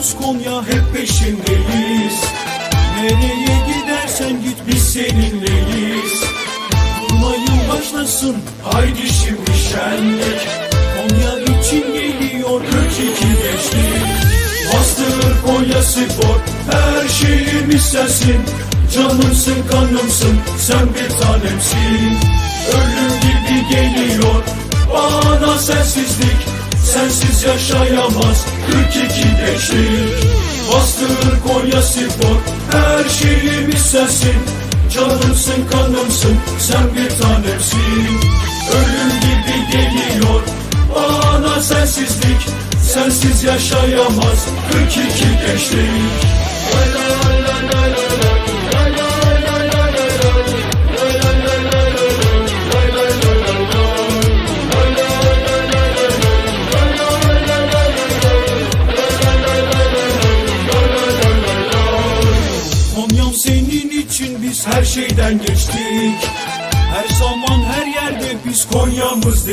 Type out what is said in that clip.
İstanbul, Konya hep peşindeyiz. Nereye gidersen git biz seninleyiz. Durmayın başlasın haydi şimdi şenlik. Konya için geliyor 42 gençlik. Bastırır Konya spor her şeyimiz sensin. Canımsın kanımsın sen bir tanemsin. Ölüm gibi geliyor bana sensizlik. Sensiz yaşayamaz 42 gençlik. Bastır Konya Spor Her şeyimiz sensin. Canımsın kanımsın Sen bir tanemsin. Ölüm gibi geliyor Bana sensizlik. Sensiz yaşayamaz 42 gençlik. Konya'm senin için biz her şeyden geçtik. Her zaman her yerde biz Konya'mız